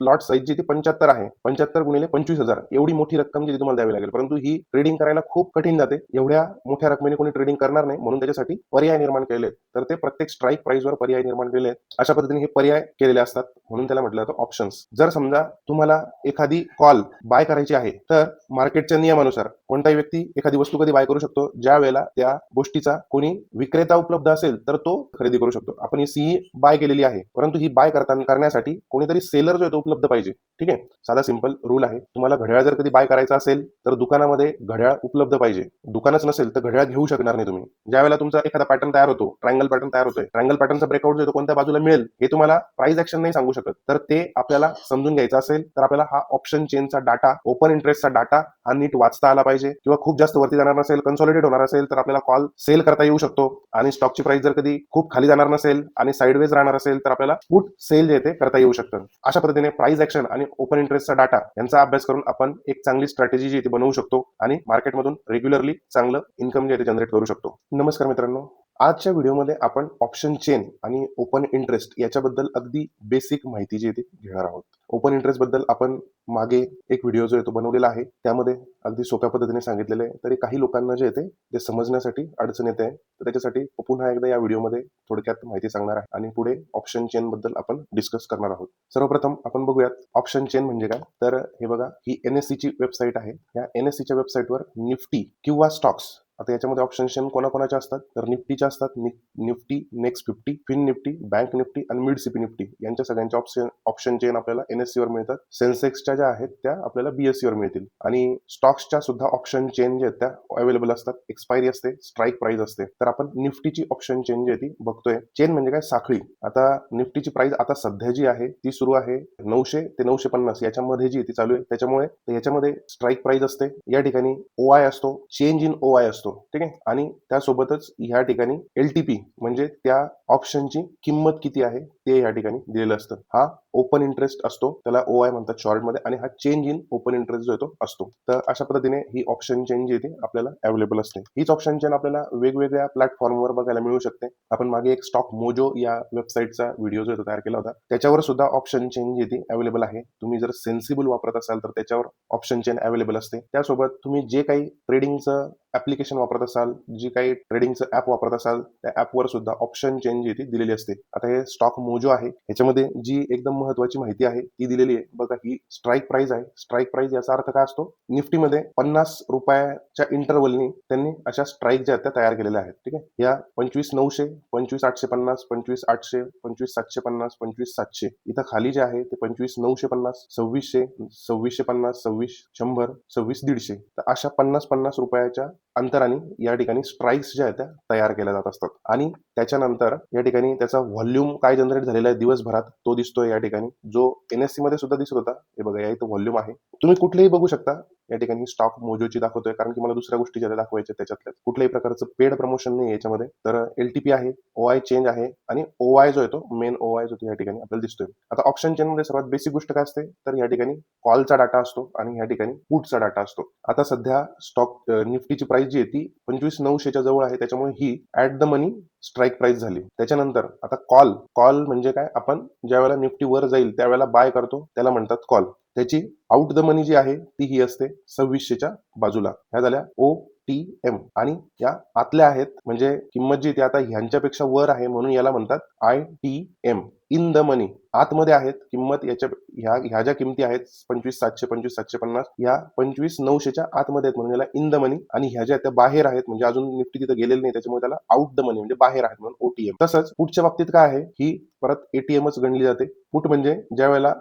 Lot size जी ती पंच्याहत्तर आहे पंच्याहत्तर गुणिले पंचवीस हजार एवढी मोठी रक्कम जी तुम्हाला द्यावी लागेल. परंतु ही ट्रेडिंग करायला खूप कठीण जाते. एवढ्या मोठ्या रकमेने कोणी ट्रेडिंग करणार नाही म्हणून त्याच्यासाठी पर्याय निर्माण केले तर ते प्रत्येक स्ट्राईक प्राईजवर पर्याय निर्माण केले आहेत. अशा पद्धतीने हे पर्याय केलेले असतात म्हणून त्याला म्हटलं जातं ऑप्शन्स जर समजा तुम्हाला एखादी कॉल बाय करायची आहे तर मार्केटच्या नियमानुसार कोणताही व्यक्ती एखादी वस्तू कधी बाय करू शकतो ज्या वेळेला त्या गोष्टीचा कोणी विक्रेता उपलब्ध असेल तर तो खरेदी करू शकतो. आपण ही सीई बाय केलेली आहे. परंतु ही बाय करताना करण्यासाठी कोणीतरी सेलर जो आहे तो उपलब्ध पाहिजे. ठीक आहे? साधा सिंपल रूल आहे. तुम्हाला घड्याळ जर कधी बाय करायचा असेल तर दुकानामध्ये घड्याळ उपलब्ध पाहिजे. दुकानच नसेल तर घड्याळ घेऊ शकणार नाही तुम्ही. ज्या वेळेला तुमचा एखादा पॅटर्न तयार होतो ट्रायंगल पॅटर्न तयार होतोय ट्रायंगल पॅटर्नचा ब्रेकआउट जो कोणत्या बाजूला मिळेल हे तुम्हाला प्राइस ऍक्शन नाही सांगू शकत. तर ते आपल्याला समजून घ्यायचं असेल तर आपल्याला हा ऑप्शन चेनचा डाटा ओपन इंटरेस्टचा डाटा हा नीट वाचता आला पाहिजे. किंवा खूप जास्त वरती जाणार नसेल कन्सॉलिडेट होणार असेल तर आपल्याला कॉल सेल करता येऊ शकतो. आणि स्टॉकची प्राइस जर कधी खूप खाली जाणार नसेल आणि साईडवेज राहणार असेल तर आपल्याला पुट सेल जे ते करता येऊ शकतं. अशा पद्धतीने प्राइस ऍक्शन आणि ओपन इंटरेस्टचा डाटा यांचा अभ्यास करून आपण एक चांगली स्ट्रॅटेजी जी आहे ती बनवू शकतो आणि मार्केटमधून रेग्युलरली चांगलं इन्कम जे आहे ते जनरेट करू शकतो. नमस्कार मित्रांनो. आजच्या व्हिडिओमध्ये आपण ऑप्शन चेन आणि ओपन इंटरेस्ट याच्याबद्दल अगदी बेसिक माहिती जी ती घेणार आहोत. ओपन इंटरेस्टबद्दल आपण मागे एक व्हिडिओ जो आहे तो बनवलेला आहे त्यामध्ये अगदी सोप्या पद्धतीने सांगितलेलं आहे. तरी काही लोकांना जे येते ते समजण्यासाठी अडचण येते आहे तर त्याच्यासाठी पुन्हा एकदा या व्हिडिओमध्ये थोडक्यात माहिती सांगणार आहे. आणि पुढे ऑप्शन चेन बद्दल आपण डिस्कस करणार आहोत. सर्वप्रथम आपण बघूयात ऑप्शन चेन म्हणजे काय? तर हे बघा ही एनएससीची ची वेबसाईट आहे. या एनएससीच्या वेबसाईटवर निफ्टी किंवा स्टॉक्स आता याच्यामध्ये ऑप्शन चेन कोणाकोणाच्या असतात? तर निफ्टीच्या असतात नि- Nifty next fifty fin Nifty bank Nifty आणि मिड सीपी निफ्टी. यांच्या सगळ्यांच्या ऑप्शन ऑप्शन चेन आपल्याला एनएससी वर मिळतात. सेन्सेक्सच्या ज्या आहेत त्या आपल्याला बीएससी वर मिळतील. आणि स्टॉक्सच्या सुद्धा ऑप्शन चेन जे आहेत त्या अवेलेबल असतात. एक्सपायरी असते स्ट्राईक प्राइस असते. तर आपण निफ्टीची ऑप्शन चेन जी आहे ती बघतोय. चेन म्हणजे काय? साखळी. आता निफ्टीची प्राइस आता सध्या जी आहे ती सुरू आहे नऊशे ते नऊशे पन्नास. याच्यामध्ये जी ती चालू आहे. त्याच्यामुळे याच्यामध्ये स्ट्राईक प्राइस असते. या ठिकाणी ओ आय असतो. चेंज इन ओ आय असतो. ठीक आहे? आणि त्यासोबतच ह्या ठिकाणी एल टी पी म्हणजे त्या ऑप्शनची किंमत किती आहे? ते या ठिकाणी दिलेलं असतं. हा ओपन इंटरेस्ट असतो त्याला ओ आय म्हणतात शॉर्टमध्ये आणि हा चेंज इन ओपन इंटरेस्ट जो येतो असतो. तर अशा पद्धतीने ही ऑप्शन चेंज जी आपल्याला अवेलेबल असते. हीच ऑप्शन चेन आपल्याला वेगवेगळ्या प्लॅटफॉर्मवर बघायला मिळू शकते. आपण मागे एक स्टॉक मोजो या वेबसाईटचा व्हिडिओ जो तयार केला होता त्याच्यावर सुद्धा ऑप्शन चेन जी अवेलेबल आहे. तुम्ही जर सेन्सिबल वापरत असाल तर त्याच्यावर ऑप्शन चेन अवेलेबल असते. त्यासोबत तुम्ही जे काही ट्रेडिंगचं ऍप्लिकेशन वापरत असाल जी काही ट्रेडिंगचं ऍप वापरत असाल त्या ऍपवर सुद्धा ऑप्शन चेन जी दिलेली असते. आता हे स्टॉक मोजो आहे. ह्याच्यामध्ये जी एकदम महत्वाची माहिती आहे ती दिलेली आहे. बघा ही स्ट्राईक प्राइस आहे. स्ट्राईक प्राइस याचा अर्थ काय असतो? निफ्टीमध्ये पन्नास रुपयाच्या इंटरवलनी त्यांनी अशा स्ट्राईक ज्या त्या तयार केलेल्या आहेत. ठीक आहे? या पंचवीस नऊशे पंचवीस आठशे पन्नास पंचवीस आठशे पंचवीस सातशे पन्नास पंचवीस सातशे. इथं खाली जे आहे ते पंचवीस नऊशे पन्नास सव्वीसशे सव्वीसशे पन्नास सव्वीस शंभर सव्वीस दीडशे. तर अशा पन्नास पन्नास रुपयाच्या अंतराने या ठिकाणी स्ट्राईक्स ज्या आहेत त्या तयार केल्या जात असतात. आणि त्याच्यानंतर या ठिकाणी त्याचा व्हॉल्यूम काय जनरेट झालेला आहे दिवसभरात तो दिसतोय या ठिकाणी. जो एनएससी मध्ये सुद्धा दिसत होता. हे बघा या इथं व्हॉल्यूम आहे. तुम्ही कुठलेही बघू शकता. या ठिकाणी स्टॉक मोजोची दाखवतोय. कारण की मला दुसऱ्या गोष्टी ज्यादा दाखवायच्या त्याच्यातल्या. कुठल्याही प्रकारचं पेड प्रमोशन नाही याच्यामध्ये. तर एलटीपी आहे ओ आय चेंज आहे आणि ओ आय जो येतो मेन ओ आय जो या ठिकाणी आपल्याला दिसतोय. आता ऑप्शन चेन मध्ये सर्वात बेसिक गोष्ट काय असते? तर या ठिकाणी कॉलचा डाटा असतो आणि या ठिकाणी पुटचा डाटा असतो. आता सध्या स्टॉक निफ्टीची प्राइस जी आहे ती पंचवीस नऊशेच्या जवळ आहे. त्याच्यामुळे ही at the money strike price झाली. त्याच्यानंतर आता कॉल कॉल म्हणजे काय? आपण ज्या वेळेला निफ्टी वर जाईल त्यावेळेला बाय करतो त्याला म्हणतात कॉल त्याची आउट द मनी जी आहे ती ही असते सव्वीसशेच्या बाजूला. ह्या झाल्या ओ टी एम आणि या आतल्या आहेत म्हणजे किंमत जी ती आता ह्यांच्यापेक्षा वर आहे म्हणून याला म्हणतात I T M in the money आतमध्ये आहेत किंमत याच्या ह्या ह्या ज्या किमती आहेत पंचवीस सातशे पंचवीस सातशे पन्नास या पंचवीस नऊशेच्या आतमध्ये आहेत म्हणून याला इन द मनी आणि ह्या ज्या आहेत त्या बाहेर आहेत म्हणजे अजून निफ्टी तिथे गेलेली नाही त्याच्यामुळे त्याला आउट द मनी म्हणजे बाहेर आहेत म्हणून ओटीएम तसंच पुढच्या बाबतीत काय आहे? ही परत एटीएमच गणली जाते. पुट म्हणजे ज्या वेळेला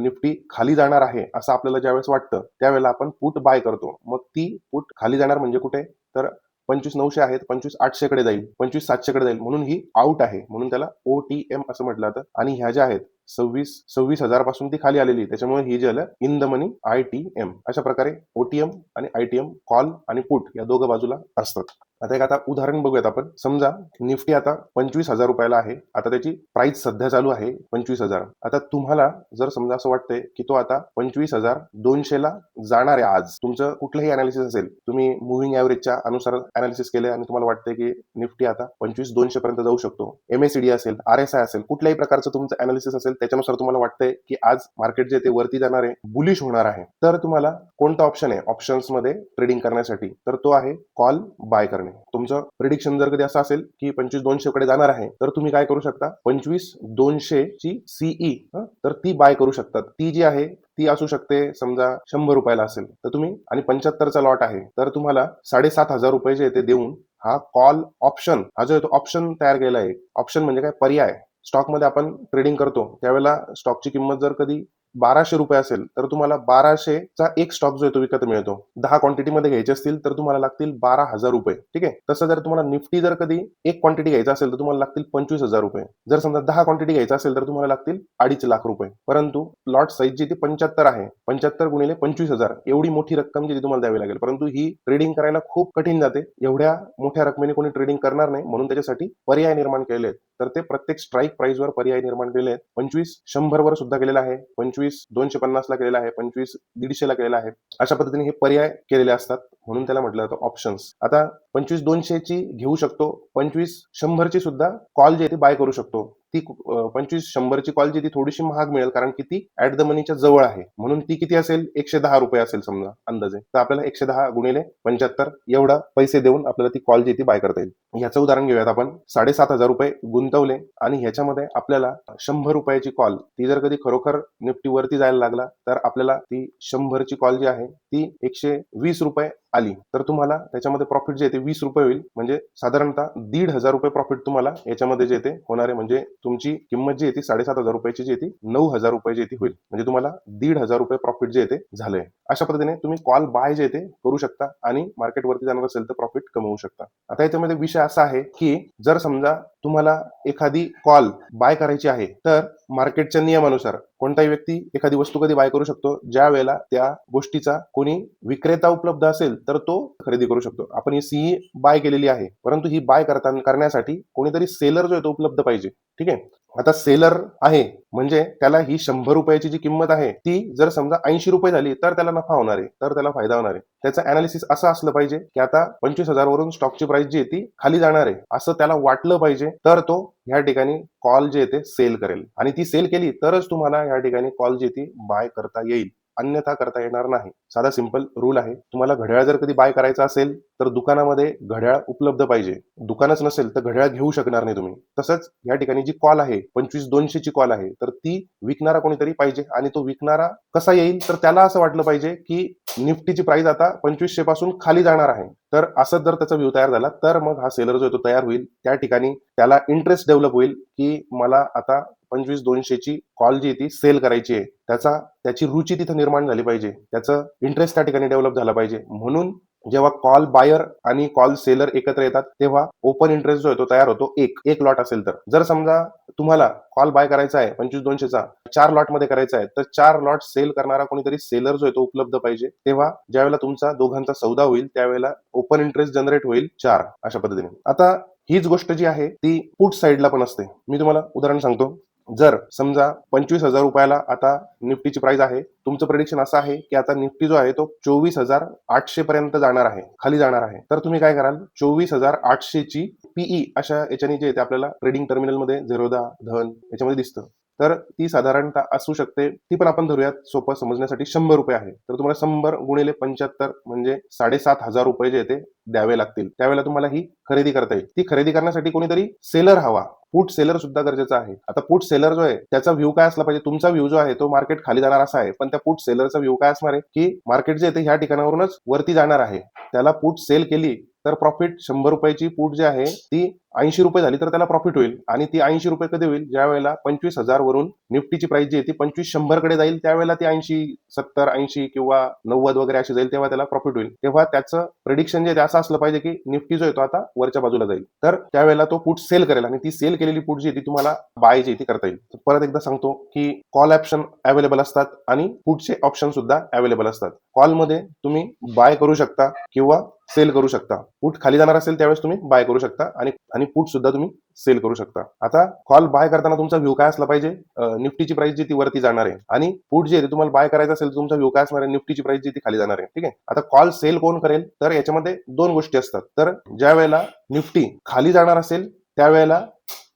निफ्टी खाली जाणार आहे असं आपल्याला ज्यावेळेस वाटतं त्यावेळेला आपण पुट बाय करतो. मग ती पुट खाली जाणार म्हणजे कुठे? तर पंचवीस नऊशे आहेत पंचवीस आठशे कडे जाईल पंचवीस सातशे कडे जाईल. म्हणून ही आउट आहे. म्हणून त्याला ओ टी एम असं म्हटलं जातं. आणि ह्या ज्या आहेत सव्वीस सव्वीस हजारपासून ती खाली आलेली त्याच्यामुळे ही जी आलं in the money I T M अशा प्रकारे ओटीएम आणि आय टी एम कॉल आणि पुट या दोघं बाजूला असतात. आता एक आता उदाहरण बघूयात आपण. समजा निफ्टी आता पंचवीस हजार रुपयाला आहे. आता त्याची प्राइस सध्या चालू आहे पंचवीस हजार. आता तुम्हाला जर समजा असं वाटतंय की तो आता पंचवीस हजार दोनशेला जाणार आहे आज. तुमचं कुठलंही अनालिसिस असेल तुम्ही मुव्हिंग ॲव्हरेजच्या अनुसार अनालिसिस केलं आणि तुम्हाला वाटतंय की निफ्टी आता पंचवीस दोनशे पर्यंत जाऊ शकतो. एमएससीडी असेल आर एस आय असेल कुठल्याही प्रकारचं तुमचं अनालिसिस असेल त्याच्यानुसार तुम्हाला वाटतंय की आज मार्केट जे ते वरती जाणार आहे बुलिश होणार आहे. तर तुम्हाला कोणता ऑप्शन आहे? ऑप्शन्समध्ये ट्रेडिंग करण्यासाठी. तर तो आहे कॉल बाय करणे. तुमचं प्रिडिक्शन जर कधी असं असेल की पंचवीस दोनशे कडे जाणार आहे तर तुम्ही काय करू शकता? पंचवीस दोनशे ची सीई तर ती बाय करू शकतात. ती जी आहे ती असू शकते समजा शंभर रुपयाला असेल. तर तुम्ही आणि पंच्याहत्तरचा लॉट आहे तर तुम्हाला साडेसात हजार रुपये जे ते देऊन हा कॉल ऑप्शन हा जो तो ऑप्शन तयार केला आहे. ऑप्शन म्हणजे काय? पर्याय. स्टॉकमध्ये आपण ट्रेडिंग करतो. त्यावेळेला स्टॉकची किंमत जर कधी बाराशे रुपये असेल तर तुम्हाला बाराशेचा एक स्टॉक जो आहे तो विकत मिळतो. दहा क्वांटिटीमध्ये घ्यायचे असतील तर तुम्हाला लागतील बारा हजार रुपये. ठीक आहे? तसं जर तुम्हाला निफ्टी जर कधी एक क्वांटिटी घ्यायचा असेल तर तुम्हाला लागतील पंचवीस हजार रुपये. जर समजा दहा क्वांटिटी घ्यायचा असेल तर तुम्हाला लागतील अडीच लाख रुपये. परंतु लॉट साईज जी ती पंच्याहत्तर आहे पंच्याहत्तर गुणिले पंचवीस हजार एवढी मोठी रक्कम जी ती तुम्हाला द्यावी लागेल. परंतु ही ट्रेडिंग करायला खूप कठीण जाते. एवढ्या मोठ्या रकमेने कोणी ट्रेडिंग करणार नाही म्हणून त्याच्यासाठी पर्याय निर्माण केले आहेत. तर ते प्रत्येक स्ट्राईक प्राईजवर पर्याय निर्माण केले आहेत. पंचवीस शंभर वर सुद्धा केलेला आहे. पंचवीस दोनशे पन्नास ला केलेला आहे. पंचवीस दीडशे ला केलेला आहे. अशा पद्धतीने हे पर्याय केलेले असतात. म्हणून त्याला म्हटलं जातं ऑप्शन्स आता पंचवीस दोनशेची घेऊ शकतो. पंचवीस शंभरची सुद्धा कॉल जी आहे ती बाय करू शकतो. ती पंचवीस शंभरची कॉल जी ती थोडीशी महाग मिळेल कारण की ती ऍट द मनीच्या जवळ आहे. म्हणून ती किती असेल? एकशे दहा रुपये असेल समजा अंदाजे. तर आपल्याला एकशे दहा गुणिले पंच्याहत्तर एवढा पैसे देऊन आपल्याला ती कॉल जी आहे ती बाय करता येईल. याचं उदाहरण घेऊयात आपण. साडेसात हजार रुपये गुंतवले आणि ह्याच्यामध्ये आपल्याला शंभर रुपयाची कॉल ती जर कधी खरोखर निफ्टीवरती जायला लागला तर आपल्याला ती शंभरची कॉल जी आहे ती एकशे वीस रुपये आली तर तुम्हाला त्याच्यामध्ये प्रॉफिट जे आहे ते वीस रुपये होईल. म्हणजे साधारणतः दीड हजार रुपये प्रॉफिट तुम्हाला याच्यामध्ये जे ते होणार आहे. म्हणजे तुमची किंमत जी आहे ती साडेसात हजार रुपयाची जी येते नऊ हजार रुपये जी येते होईल. म्हणजे तुम्हाला दीड हजार रुपये प्रॉफिट जे येते झालंय. अशा पद्धतीने तुम्ही कॉल बाय जे येते करू शकता आणि मार्केटवरती जाणार असेल तर प्रॉफिट कमवू शकता. आता याच्यामध्ये विषय असा आहे की जर समजा तुम्हाला एखादी कॉल बाय करायची आहे तर मार्केटच्या नियमानुसार कोणताही व्यक्ती एखादी वस्तू कधी बाय करू शकतो? ज्या वेळेला त्या गोष्टीचा कोणी विक्रेता उपलब्ध असेल तर तो खरेदी करू शकतो. आपण ही सीई बाय केलेली आहे परंतु ही बाय करता करण्यासाठी कोणीतरी सेलर जो आहे तो उपलब्ध पाहिजे. ठीक आहे? आता सेलर आहे म्हणजे त्याला ही शंभर रुपयाची जी किंमत आहे ती जर समजा ऐंशी रुपये झाली तर त्याला नफा होणार आहे तर त्याला फायदा होणार आहे. त्याचं अनालिसिस असं असलं पाहिजे की आता पंचवीस हजार वरून स्टॉकची प्राइस जी आहे ती खाली जाणार आहे असं त्याला वाटलं पाहिजे तर तो ह्या ठिकाणी कॉल जे आहे ते सेल करेल. आणि ती सेल केली तरच तुम्हाला या ठिकाणी कॉल जी ती बाय करता येईल. अन्यथा करता येणार नाही. साधा सिंपल रूल आहे. तुम्हाला घड्याळ जर कधी बाय करायचा असेल तर दुकानामध्ये घड्याळ उपलब्ध पाहिजे. दुकानच नसेल तर घड्याळ घेऊ शकणार नाही तुम्ही. तसंच या ठिकाणी जी कॉल आहे पंचवीस दोनशेची कॉल आहे तर ती विकणारा कोणीतरी पाहिजे आणि तो विकणारा कसा येईल? तर त्याला असं वाटलं पाहिजे की निफ्टीची प्राइस आता पंचवीसशे पासून खाली जाणार आहे. तर असं जर त्याचा व्ह्यू तयार झाला तर मग हा सेलर जो आहे तो तयार होईल. त्या ठिकाणी त्याला इंटरेस्ट डेव्हलप होईल की मला आता पंचवीस दोनशेची कॉल जी ती सेल करायची आहे. त्याचा त्याची रुची तिथं निर्माण झाली पाहिजे. त्याचं इंटरेस्ट त्या ठिकाणी डेव्हलप झाला पाहिजे. म्हणून जेव्हा कॉल बायर आणि कॉल सेलर एकत्र येतात तेव्हा ओपन इंटरेस्ट जो आहे तो तयार होतो एक. एक लॉट असेल तर. जर समजा तुम्हाला कॉल बाय करायचा आहे पंचवीस दोनशेचा चार लॉटमध्ये करायचा आहे तर चार लॉट सेल करणारा कोणीतरी सेलर जो आहे तो उपलब्ध पाहिजे. तेव्हा ज्यावेळेला तुमचा दोघांचा सौदा होईल त्यावेळेला ओपन इंटरेस्ट जनरेट होईल चार अशा पद्धतीने. आता हीच गोष्ट जी आहे ती पुट साईडला पण असते. मी तुम्हाला उदाहरण सांगतो. जर समजा पंचवीस हजार रुपयाला आता निफ्टीची प्राइस आहे तुमचं प्रेडिक्शन असं आहे की आता निफ्टी जो आहे तो चोवीस हजार आठशे पर्यंत जाणार आहे खाली जाणार आहे. तर तुम्ही काय कराल? चोवीस हजार आठशेची पीई अशा याच्याने जे आपल्याला ट्रेडिंग टर्मिनलमध्ये झिरोदा धन याच्यामध्ये दिसतं. तर ती साधारणतः असू शकते. ती पण आपण धरूयात. सोपं समजण्यासाठी शंभर रुपये आहे. तर तुम्हाला शंभर गुणिले पंच्याहत्तर म्हणजे साडेसात हजार रुपये जे येते ते द्यावे लागतील. त्यावेळेला तुम्हाला ही खरेदी करता येईल. ती खरेदी करण्यासाठी कोणीतरी सेलर हवा. पुट सेलर सुद्धा गरजेचा आहे. आता पुट सेलर जो आहे त्याचा व्ह्यू काय असला पाहिजे? तुमचा व्ह्यू जो आहे तो मार्केट खाली जाणार असा आहे. पण त्या पुट सेलरचा व्ह्यू काय असणार आहे? की मार्केट जे आहे ते ह्या ठिकाणावरूनच वरती जाणार आहे. त्याला पुट सेल केली तर प्रॉफिट शंभर रुपयाची पूट जी आहे ती ऐंशी रुपये झाली तर त्याला प्रॉफिट होईल. आणि ती ऐंशी रुपये कधी होईल? ज्या वेळेला पंचवीस हजार वरून निफ्टीची प्राइस जी आहे ती पंचवीस शंभरकडे जाईल त्यावेळेला ती ऐंशी सत्तर ऐंशी किंवा नव्वद वगैरे अशी जाईल तेव्हा त्याला प्रॉफिट होईल. तेव्हा त्याचं प्रिडिक्शन जे असं असलं पाहिजे की निफ्टी जो आहे तो आता वरच्या बाजूला जाईल. तर त्यावेळेला तो पुट सेल करेल आणि ती सेल केलेली पुट जी आहे ती तुम्हाला बाय जी आहे ती करता येईल. परत एकदा सांगतो की कॉल ऑप्शन अवेलेबल असतात आणि पुटचे ऑप्शन सुद्धा अवेलेबल असतात. कॉलमध्ये तुम्ही बाय करू शकता किंवा सेल करू शकता. पुट खाली जाणार असेल त्यावेळेस तुम्ही बाय करू शकता आणि आणि पुट सुद्धा तुम्ही सेल करू शकता. आता कॉल बाय करताना तुमचा व्ह्यू काय असला पाहिजे? निफ्टीची प्राइस जी ती वरती जाणार आहे. आणि पुट जे तुम्हाला बाय करायचं असेल तुमचा व्ह्यू काय असणार आहे? निफ्टीची प्राइस जी ती खाली जाणार आहे. ठीक आहे? आता कॉल सेल कोण करेल? तर याच्यामध्ये दोन गोष्टी असतात. तर ज्या वेळेला निफ्टी खाली जाणार असेल त्यावेळेला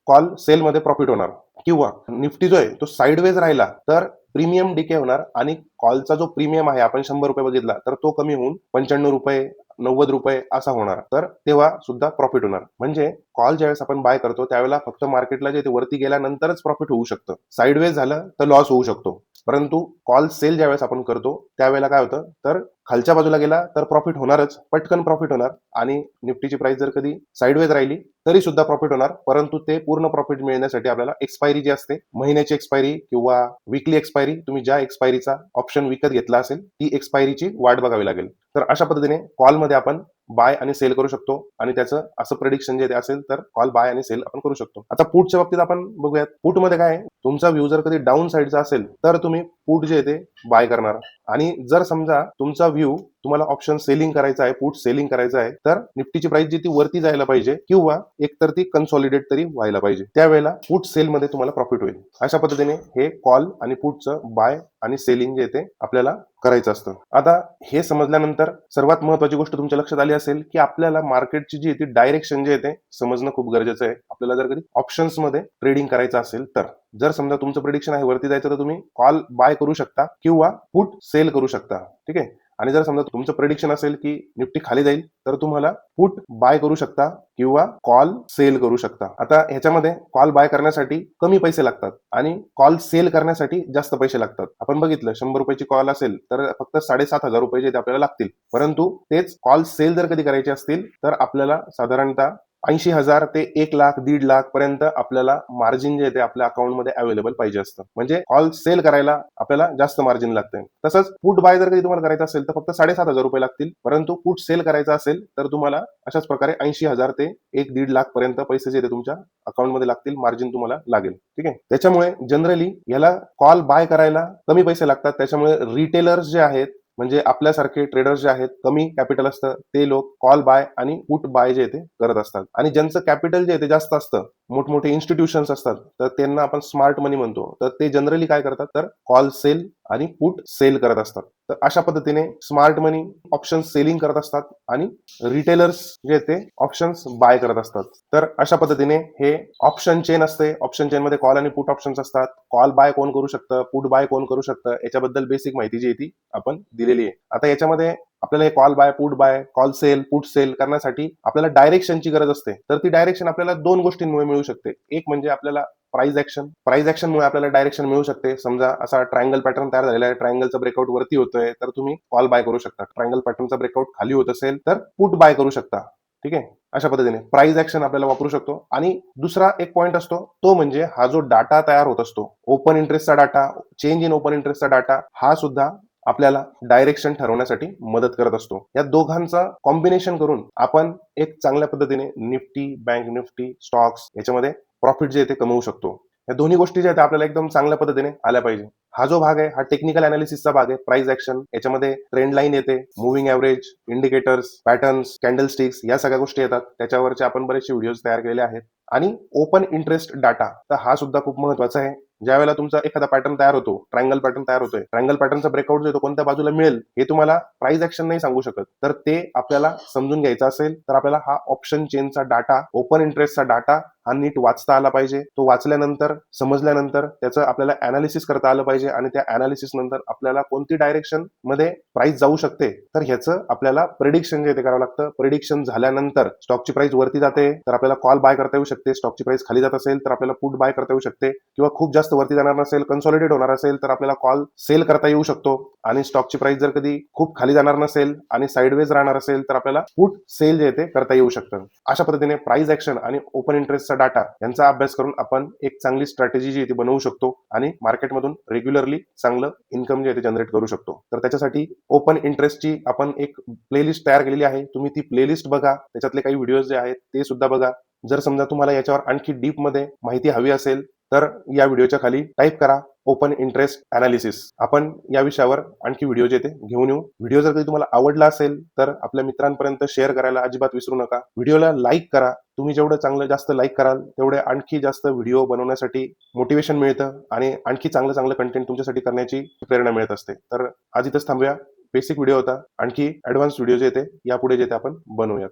कॉल सेलमध्ये प्रॉफिट होणार. किंवा निफ्टी जो आहे तो साईडवेज राहिला तर प्रीमियम डिके होणार आणि कॉलचा जो प्रीमियम आहे आपण शंभर रुपये बघितला तर तो कमी होऊन पंच्याण्णव रुपये नव्वद रुपये असा होणार. तर तेव्हा सुद्धा प्रॉफिट होणार. म्हणजे कॉल ज्यावेळेस आपण बाय करतो त्यावेळेला फक्त मार्केटला जे ते वरती गेल्यानंतरच प्रॉफिट होऊ शकतं. साईडवेज झालं तर लॉस होऊ शकतो. परंतु कॉल सेल ज्यावेळेस आपण करतो त्यावेळेला काय होतं? तर खालच्या बाजूला गेला तर प्रॉफिट होणारच पटकन प्रॉफिट होणार. आणि निफ्टीची प्राइस जर कधी साईडवेज राहिली तरी सुद्धा प्रॉफिट होणार. परंतु ते पूर्ण प्रॉफिट मिळण्यासाठी आपल्याला एक्सपायरी जी असते महिन्याची एक्सपायरी किंवा विकली एक्सपायरी तुम्ही ज्या एक्सपायरीचा ऑप्शन विकत घेतला असेल ती एक्सपायरीची वाट बघावी लागेल. तर अशा पद्धतीने कॉलमध्ये आपण बाय आणि सेल करू शकतो. आणि त्याचं असं प्रेडिक्शन जे असेल तर कॉल बाय आणि सेल आपण करू शकतो. आता पुटच्या बाबतीत आपण बघूयात. पुटमध्ये काय आहे? तुमचा व्ह्यू जर कधी डाऊन साईडचा असेल तर तुम्ही पुट जे आहे ते बाय करणार. आणि जर समजा तुमचा व्ह्यू तुम्हाला ऑप्शन सेलिंग करायचा आहे पुट सेलिंग करायचं आहे तर निफ्टीची प्राइस जी ती वरती जायला पाहिजे किंवा एकतर ती कन्सॉलिडेट तरी व्हायला पाहिजे. त्यावेळेला पुट सेलमध्ये तुम्हाला प्रॉफिट होईल. अशा पद्धतीने हे कॉल आणि पुटचं बाय आणि सेलिंग जे ते आपल्याला करायचं असतं. आता हे समजल्यानंतर सर्वात महत्वाची गोष्ट तुमच्या लक्षात आली असेल की आपल्याला मार्केटची जी ती डायरेक्शन जे आहे ते समजणं खूप गरजेचं आहे. आपल्याला जर कधी ऑप्शन्समध्ये ट्रेडिंग करायचं असेल तर. जर समजा तुमचं प्रिडिक्शन आहे वरती जायचं तर तुम्ही कॉल बाय करू शकता किंवा पुट सेल करू शकता. ठीक आहे? आणि जर समजा तुमचं प्रेडिक्शन असेल की निफ्टी खाली जाईल तर तुम्हाला पुट बाय करू शकता किंवा कॉल सेल करू शकता. आता ह्याच्यामध्ये कॉल बाय करण्यासाठी कमी पैसे लागतात आणि कॉल सेल करण्यासाठी जास्त पैसे लागतात. आपण बघितलं शंभर रुपयाची कॉल असेल तर फक्त साडेसात हजार रुपये जे ते आपल्याला लागतील. परंतु तेच कॉल सेल जर कधी करायचे असतील तर आपल्याला साधारणतः ऐंशी हजार ते एक लाख दीड लाख पर्यंत आपल्याला मार्जिन जे ते आपल्या अकाउंटमध्ये अवेलेबल पाहिजे असतं. म्हणजे कॉल सेल करायला आपल्याला जास्त मार्जिन लागते तसंच पुट बाय जर कधी तुम्हाला करायचं असेल तर फक्त साडेसात हजार रुपये लागतील. परंतु पुट सेल करायचा असेल तर तुम्हाला अशाच प्रकारे ऐंशी हजार ते एक दीड लाख पर्यंत पैसे जे ते तुमच्या अकाउंटमध्ये लागतील मार्जिन तुम्हाला लागेल. ठीक आहे? त्याच्यामुळे जनरली याला कॉल बाय करायला कमी पैसे लागतात. त्याच्यामुळे रिटेलर्स जे आहेत म्हणजे आपल्यासारखे ट्रेडर्स जे आहेत कमी कॅपिटल असतं ते लोक कॉल बाय आणि पुट बाय जे ते करत असतात. आणि ज्यांचं कॅपिटल जे ते जास्त असतं मोठमोठे इन्स्टिट्यूशन्स असतात तर त्यांना आपण स्मार्ट मनी म्हणतो. तर ते जनरली काय करतात? तर कॉल सेल आणि पुट सेल करत असतात. तर अशा पद्धतीने स्मार्ट मनी ऑप्शन सेलिंग करत असतात आणि रिटेलर्स जे ते ऑप्शन्स बाय करत असतात. तर अशा पद्धतीने हे ऑप्शन चेन असते. ऑप्शन चेन मध्ये कॉल आणि पुट ऑप्शन्स असतात. कॉल बाय कोण करू शकतं? पुट बाय कोण करू शकतं? याच्याबद्दल बेसिक माहिती जी आहे ती आपण दिलेली आहे. आता याच्यामध्ये आपल्याला हे call buy put buy call sell put sell करण्यासाठी आपल्याला डायरेक्शनची गरज असते. तर ती डायरेक्शन आपल्याला दोन गोष्टींमुळे मिळू शकते. एक म्हणजे आपल्याला प्राइस ऍक्शन प्राइस ऍक्शनमुळे आपल्याला डायरेक्शन मिळू शकते. समजा असा ट्रायंगल पॅटर्न तयार झालेला आहे. ट्रायंगलचा ब्रेकआउट वरती होतोय तर तुम्ही कॉल बाय करू शकता. ट्रायंगल पॅटर्नचा ब्रेकआउट खाली होत असेल तर पुट बाय करू शकता. ठीक आहे? अशा पद्धतीने प्राइस ऍक्शन आपल्याला वापरू शकतो. आणि दुसरा एक पॉईंट असतो तो म्हणजे हा जो डाटा तयार होत असतो ओपन इंटरेस्टचा डाटा चेंज इन ओपन इंटरेस्टचा डाटा हा सुद्धा आपल्याला डायरेक्शन ठरवण्यासाठी मदत करत असतो. या दोघांचा कॉम्बिनेशन करून आपण एक चांगल्या पद्धतीने निफ्टी बँक निफ्टी स्टॉक्स याच्यामध्ये प्रॉफिट जे आहे ते कमवू शकतो. या दोन्ही गोष्टी ज्या आहेत आपल्याला एकदम चांगल्या पद्धतीने आल्या पाहिजे. हा जो भाग आहे हा टेक्निकल अनालिसिसचा भाग आहे. प्राइस ऍक्शन याच्यामध्ये ट्रेंड लाईन येते. Moving average indicators patterns candlesticks या सगळ्या गोष्टी येतात. त्याच्यावरचे आपण बरेचसे व्हिडिओज तयार केलेले आहेत. आणि ओपन इंटरेस्ट डाटा तर हा सुद्धा खूप महत्त्वाचा आहे. ज्या वेळेला तुमचा एखादा पॅटर्न तयार होतो ट्रायंगल पॅटर्न तयार होतोय ट्रायंगल पॅटर्नचा ब्रेकआउट जो कोणत्या बाजूला मिळेल हे तुम्हाला प्राइस ऍक्शन नाही सांगू शकत. तर ते आपल्याला समजून घ्यायचं असेल तर आपल्याला हा ऑप्शन चेनचा डाटा ओपन इंटरेस्टचा डाटा हा नीट वाचता आला पाहिजे. तो वाचल्यानंतर समजल्यानंतर त्याचं आपल्याला अनालिसिस करता आलं पाहिजे आणि त्या अनालिसिस नंतर आपल्याला कोणती डायरेक्शनमध्ये प्राइस जाऊ शकते तर ह्याचं आपल्याला प्रिडिक्शन जे ते करावं लागतं. प्रिडिक्शन झाल्यानंतर स्टॉकची प्राइस वरती जाते तर आपल्याला कॉल बाय करता येऊ शकते. स्टॉकची प्राइस खाली जात असेल तर आपल्याला पुट बाय करता येऊ शकते. किंवा खूप जास्त वरती जाणार नसेल कन्सॉलिडेट होणार असेल तर आपल्याला कॉल सेल करता येऊ शकतो. आणि स्टॉकची प्राइस जर कधी खूप खाली जाणार नसेल आणि साईडवेज राहणार असेल तर आपल्याला पुट सेल जे ते करता येऊ शकतं. अशा पद्धतीने प्राइस ऍक्शन आणि ओपन इंटरेस्टचा डाटा यांचा अभ्यास करून आपण एक चांगली स्ट्रॅटेजी जी आहे ती बनवू शकतो आणि मार्केटमधून रेग्युलरली चांगलं इन्कम जे आहे ते जनरेट करू शकतो. तर त्याच्यासाठी ओपन इंटरेस्टची आपण एक प्लेलिस्ट तयार केलेली आहे. तुम्ही ती प्लेलिस्ट बघा. त्याच्यातले काही व्हिडिओज जे आहेत ते सुद्धा बघा. जर समजा तुम्हाला याच्यावर आणखी डीपमध्ये माहिती हवी असेल तर या व्हिडिओच्या खाली टाईप करा. ओपन इंटरेस्ट अनालिसिस आपण या विषयावर आणखी व्हिडिओ जे ते घेऊन येऊ. व्हिडिओ जर कधी तुम्हाला आवडला असेल तर आपल्या मित्रांपर्यंत शेअर करायला अजिबात विसरू नका. व्हिडिओला लाईक करा. तुम्ही जेवढं चांगलं जास्त लाईक कराल तेवढे आणखी जास्त व्हिडिओ बनवण्यासाठी मोटिवेशन मिळतं आणि आणखी चांगलं चांगलं कंटेंट तुमच्यासाठी करण्याची प्रेरणा मिळत असते. तर आज इथंच थांबूया. बेसिक व्हिडिओ होता. आणखी ऍडव्हान्स व्हिडिओ जे येते यापुढे जे ते आपण बनवूयात.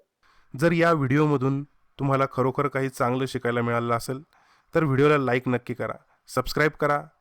जर या व्हिडिओमधून तुम्हाला खरोखर काही चांगलं शिकायला मिळालं असेल तर व्हिडिओला लाईक नक्की करा. सबस्क्राईब करा.